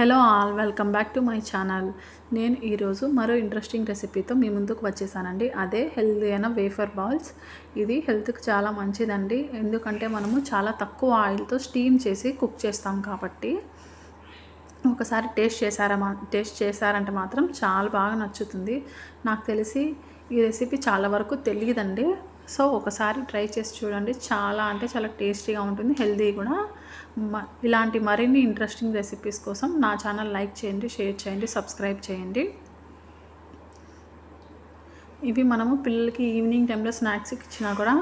Hello all welcome back to my channel. నేను ఈరోజు మరో ఇంట్రెస్టింగ్ రెసిపీతో మీ ముందుకు వచ్చేసానండి. అదే హెల్దీ అయిన వేఫర్ బాల్స్. ఇది హెల్త్కి చాలా మంచిదండి. ఎందుకంటే మనము చాలా తక్కువ ఆయిల్తో స్టీమ్ చేసి కుక్ చేస్తాం కాబట్టి. ఒకసారి టేస్ట్ చేశారా మా టేస్ట్ చేశారంటే మాత్రం చాలా బాగా నచ్చుతుంది. నాకు తెలిసి ఈ రెసిపీ చాలా వరకు తెలియదండి. సో ఒకసారి ట్రై చేసి చూడండి. చాలా అంటే చాలా టేస్టీగా ఉంటుంది. హెల్దీ కూడా. ఇలాంటి మరిన్ని ఇంట్రెస్టింగ్ రెసిపీస్ కోసం నా ఛానల్ లైక్ చేయండి షేర్ చేయండి సబ్స్క్రైబ్ చేయండి. ఇవి మనము పిల్లలకి ఈవినింగ్ టైంలో స్నాక్స్ ఇచ్చినా కూడా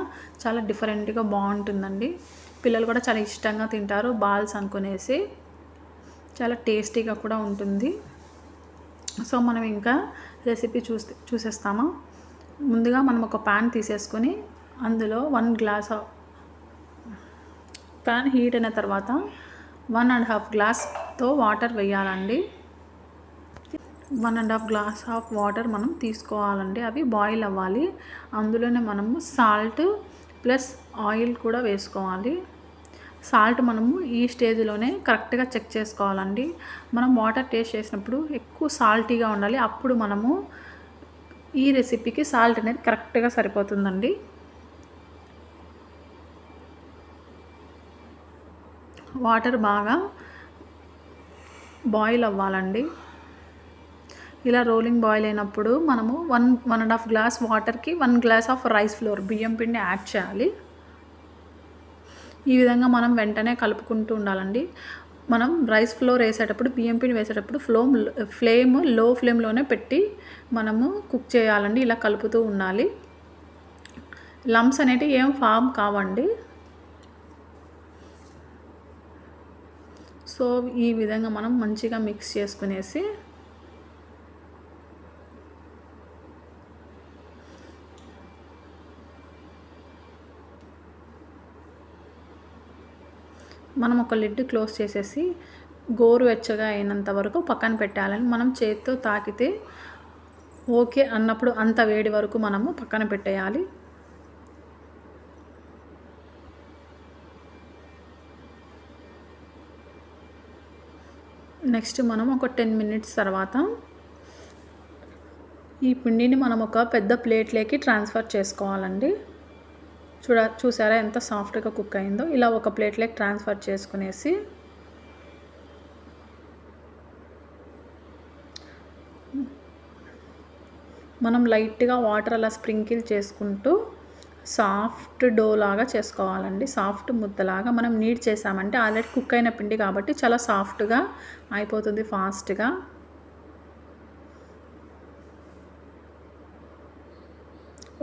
చాలా డిఫరెంట్గా బాగుంటుందండి. పిల్లలు కూడా చాలా ఇష్టంగా తింటారు బాల్స్ అనుకునేసి. చాలా టేస్టీగా కూడా ఉంటుంది. సో మనం ఇంకా రెసిపీ చూస్తే చూసేస్తామా? ముందుగా మనం ఒక ప్యాన్ తీసేసుకొని అందులో వన్ గ్లాస్ ప్యాన్ హీట్ అయిన తర్వాత వన్ అండ్ హాఫ్ గ్లాస్తో వాటర్ వేయాలండి. One and half glass of water మనం తీసుకోవాలండి. అవి బాయిల్ అవ్వాలి. అందులోనే మనము సాల్ట్ ప్లస్ ఆయిల్ కూడా వేసుకోవాలి. సాల్ట్ మనము ఈ స్టేజ్లోనే కరెక్ట్గా చెక్ చేసుకోవాలండి. మనం వాటర్ టేస్ట్ చేసినప్పుడు ఎక్కువ సాల్టీగా ఉండాలి. అప్పుడు మనము ఈ రెసిపీకి సాల్ట్ అనేది కరెక్ట్గా సరిపోతుందండి. వాటర్ బాగా బాయిల్ అవ్వాలండి. ఇలా రోలింగ్ బాయిల్ అయినప్పుడు మనము one one and half glass వాటర్కి one glass of rice flour బియ్యం పిండి యాడ్ చేయాలి. ఈ విధంగా మనం వెంటనే కలుపుకుంటూ ఉండాలండి. మనం రైస్ ఫ్లోర్ వేసేటప్పుడు బియ్యం పిండి వేసేటప్పుడు ఫ్లోమ్ ఫ్లేమ్లో ఫ్లేమ్లోనే పెట్టి మనము కుక్ చేయాలండి. ఇలా కలుపుతూ ఉండాలి. లమ్స్ అనేటివి ఏం ఫామ్ కావండి. సో ఈ విధంగా మనం మంచిగా మిక్స్ చేసుకునేసి మనం ఒక లిడ్ క్లోజ్ చేసేసి గోరువెచ్చగా అయినంత వరకు పక్కన పెట్టాలని మనం చేతితో తాకితే ఓకే అన్నప్పుడు అంత వేడి వరకు మనము పక్కన పెట్టేయాలి. నెక్స్ట్ మనం ఒక టెన్ మినిట్స్ తర్వాత ఈ పిండిని మనం ఒక పెద్ద ప్లేట్లోకి ట్రాన్స్ఫర్ చేసుకోవాలండి. చూడ చూసారా ఎంత సాఫ్ట్గా కుక్ అయిందో? ఇలా ఒక ప్లేట్లోకి ట్రాన్స్ఫర్ చేసుకునేసి మనం లైట్గా వాటర్ అలా స్ప్రింకిల్ చేసుకుంటూ సాఫ్ట్ డో లాగా చేసుకోవాలండి. సాఫ్ట్ ముద్దలాగా మనం నీట్ చేసామంటే ఆల్రెడీ కుక్ అయిన పిండి కాబట్టి చాలా సాఫ్ట్గా అయిపోతుంది ఫాస్ట్గా.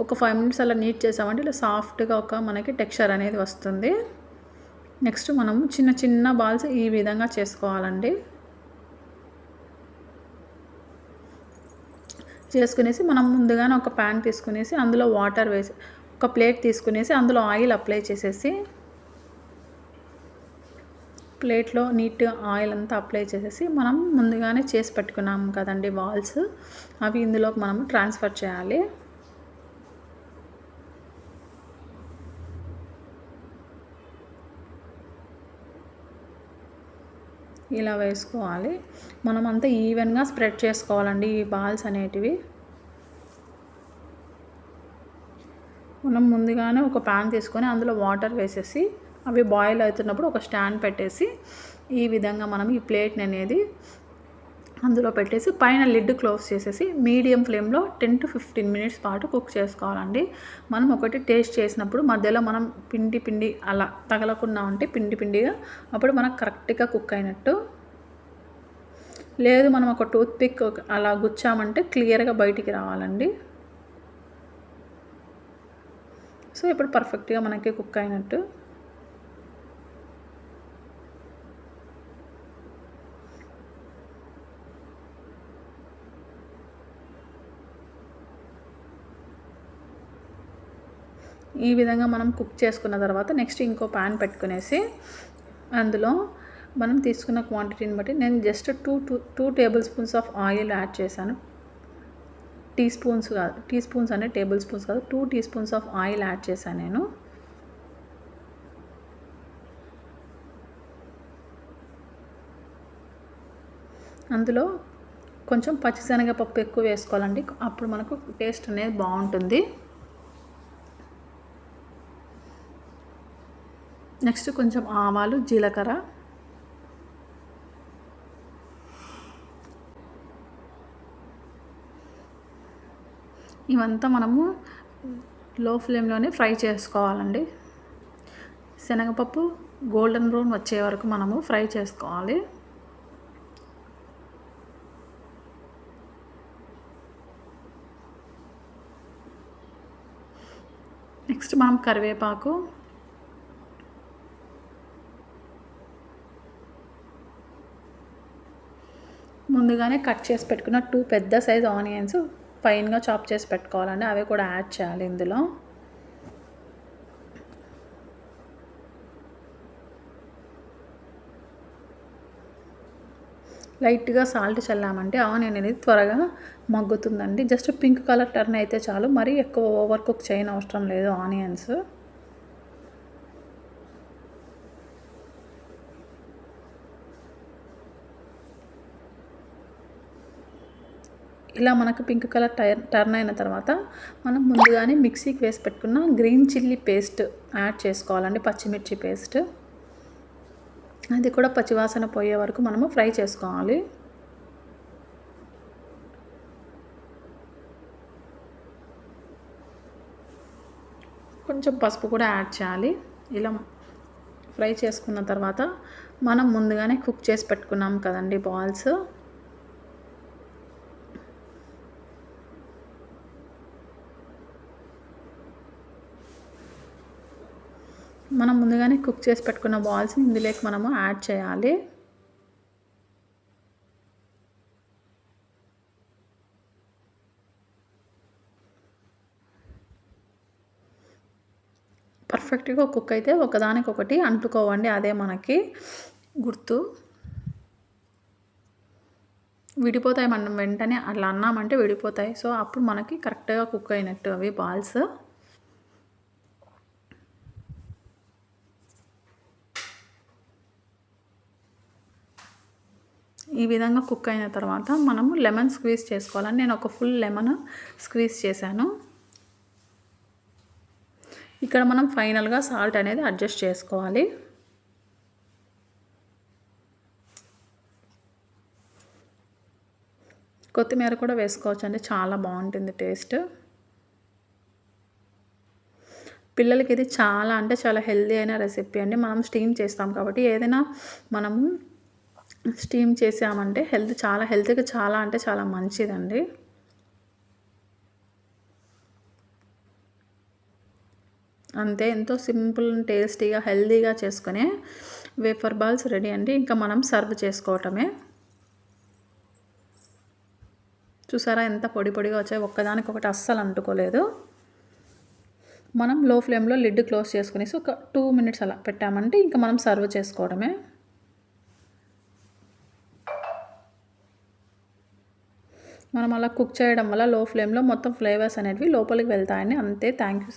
ఒక ఫైవ్ మినిట్స్ అలా నీట్ చేసామంటే ఇలా సాఫ్ట్గా ఒక మనకి టెక్స్చర్ అనేది వస్తుంది. నెక్స్ట్ మనం చిన్న చిన్న బాల్స్ ఈ విధంగా చేసుకోవాలండి. చేసుకునేసి మనం ముందుగానే ఒక ప్యాన్ తీసుకునేసి అందులో వాటర్ వేసి ఒక ప్లేట్ తీసుకునేసి అందులో ఆయిల్ అప్లై చేసేసి ప్లేట్లో నీట్ ఆయిల్ అంతా అప్లై చేసేసి మనం ముందుగానే చేసి పెట్టుకున్నాం కదండి బాల్స్ అవి ఇందులోకి మనము ట్రాన్స్ఫర్ చేయాలి. ఇలా వేసుకోవాలి. మనం అంతా ఈవెన్గా స్ప్రెడ్ చేసుకోవాలండి ఈ బాల్స్ అనేటివి. మనం ముందుగానే ఒక ప్యాన్ తీసుకొని అందులో వాటర్ వేసేసి అవి బాయిల్ అవుతున్నప్పుడు ఒక స్టాండ్ పెట్టేసి ఈ విధంగా మనం ఈ ప్లేట్ని అనేది అందులో పెట్టేసి పైన లిడ్ క్లోజ్ చేసేసి మీడియం ఫ్లేమ్లో టెన్ టు ఫిఫ్టీన్ మినిట్స్ పాటు కుక్ చేసుకోవాలండి. మనం ఒకటి టేస్ట్ చేసినప్పుడు మధ్యలో మనం పిండి పిండి అలా తగలకుండా ఉంటే పిండి పిండిగా అప్పుడు మనకు కరెక్ట్గా కుక్ అయినట్టు. లేదు మనం ఒక టూత్ పిక్ అలా గుచ్చామంటే క్లియర్గా బయటికి రావాలండి. సో ఇప్పుడు పర్ఫెక్ట్గా మనకి కుక్ అయినట్టు. ఈ విధంగా మనం కుక్ చేసుకున్న తర్వాత నెక్స్ట్ ఇంకో ప్యాన్ పెట్టుకునేసి అందులో మనం తీసుకున్న క్వాంటిటీని బట్టి నేను just two two two tablespoons of oil add చేశాను. టీ స్పూన్స్ కాదు టీ స్పూన్స్ అంటే టేబుల్ స్పూన్స్ కాదు two teaspoons of oil add చేశాను నేను. అందులో కొంచెం పచ్చిశనగపప్పు ఎక్కువ వేసుకోవాలండి అప్పుడు మనకు టేస్ట్ అనేది బాగుంటుంది. నెక్స్ట్ కొంచెం ఆవాలు జీలకర్ర ఇవంతా మనము లో ఫ్లేమ్లోనే ఫ్రై చేసుకోవాలండి. శనగపప్పు గోల్డెన్ బ్రౌన్ వచ్చే వరకు మనము ఫ్రై చేసుకోవాలి. నెక్స్ట్ మనం కరివేపాకు ముందుగానే కట్ చేసి పెట్టుకున్న టూ పెద్ద సైజ్ ఆనియన్స్ ఫైన్గా చాప్ చేసి పెట్టుకోవాలండి. అవి కూడా యాడ్ చేయాలి ఇందులో. లైట్గా సాల్ట్ చల్లామంటే ఆనియన్ అనేది త్వరగా మగ్గుతుందండి. జస్ట్ పింక్ కలర్ టర్న్ అయితే చాలు. మరీ ఎక్కువ ఓవర్ కుక్ చేయని అవసరం లేదు ఆనియన్స్. ఇలా మనకు పింక్ కలర్ టైర్ టర్న్ అయిన తర్వాత మనం ముందుగానే మిక్సీకి వేసి పెట్టుకున్న గ్రీన్ చిల్లీ పేస్ట్ యాడ్ చేసుకోవాలండి పచ్చిమిర్చి పేస్ట్ అది కూడా పచ్చివాసన పోయే వరకు మనము ఫ్రై చేసుకోవాలి. కొంచెం పసుపు కూడా యాడ్ చేయాలి. ఇలా ఫ్రై చేసుకున్న తర్వాత మనం ముందుగానే కుక్ చేసి పెట్టుకున్నాం కదండి బాల్స్ మనం ముందుగానే కుక్ చేసి పెట్టుకున్న బాల్స్ని ఇందులోకి మనము యాడ్ చేయాలి. పర్ఫెక్ట్గా కుక్ అయితే ఒకదానికొకటి అంటుకోవండి అదే మనకి గుర్తు. విడిపోతాయి మనం వెంటనే అట్లా అన్నామంటే విడిపోతాయి. సో అప్పుడు మనకి కరెక్ట్గా కుక్ అయినట్టు అవి బాల్స్. ఈ విధంగా కుక్ అయిన తర్వాత మనము లెమన్ స్క్వీజ్ చేసుకోవాలని నేను ఒక ఫుల్ లెమన్ స్క్వీజ్ చేశాను. ఇక్కడ మనం ఫైనల్గా సాల్ట్ అనేది అడ్జస్ట్ చేసుకోవాలి. కొత్తిమీర కూడా వేసుకోవచ్చు అండి చాలా బాగుంటుంది టేస్ట్. పిల్లలకి ఇది చాలా అంటే చాలా హెల్దీ అయిన రెసిపీ అండి మనం స్టీమ్ చేస్తాం కాబట్టి ఏదైనా మనము స్టీమ్ చేసామంటే హెల్త్ చాలా హెల్త్కి చాలా అంటే చాలా మంచిదండి. అంతే ఎంతో సింపుల్ టేస్టీగా హెల్తీగా చేసుకునే వేఫర్ బాల్స్ రెడీ అండి. ఇంకా మనం సర్వ్ చేసుకోవటమే. చూసారా ఎంత పొడి పొడిగా వచ్చాయి? ఒక్కదానికొకటి అస్సలు అంటుకోలేదు. మనం లో ఫ్లేమ్లో లిడ్ క్లోజ్ చేసుకునేసి ఒక టూ మినిట్స్ అలా పెట్టామంటే ఇంకా మనం సర్వ్ చేసుకోవడమే మనం అలా కుక్ చేయడం వల్ల లో ఫ్లేమ్లో మొత్తం ఫ్లేవర్స్ అనేవి లోపలికి వెళ్తాయని అంతే థ్యాంక్ యూ